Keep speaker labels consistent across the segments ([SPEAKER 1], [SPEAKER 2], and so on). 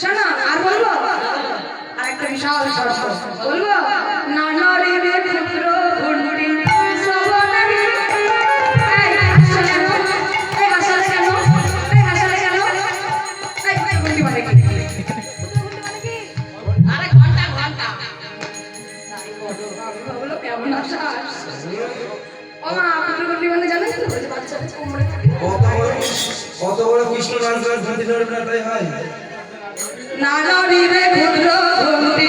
[SPEAKER 1] শোনো আর বলব? আর একটা বিশাল বলব না না রে পুত্র ঘুরমুটি
[SPEAKER 2] কান্না বড় কত বড় কৃষ্ণ নাম না তাই হয়?
[SPEAKER 1] নারী রে ভদ্র ভন্ডি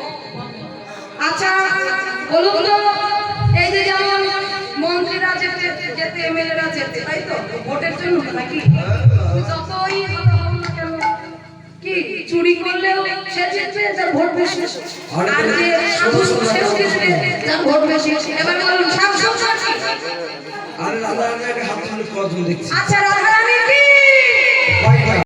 [SPEAKER 1] বলুন তো এই যে যেমন মন্ত্রীরা যেতে যেতে এমএলএরা যেতে তাই তো? ভোটের জন্য নাকি? যতই কি চুরি করলেও সে জিতবে যার ভোট বেশি। আর যে সাধু সেও জিতবে যার ভোট বেশি। এবার বলুন
[SPEAKER 2] হাত কত দেখছি।
[SPEAKER 1] আচ্ছা রাধারানী কি?
[SPEAKER 2] কয়টা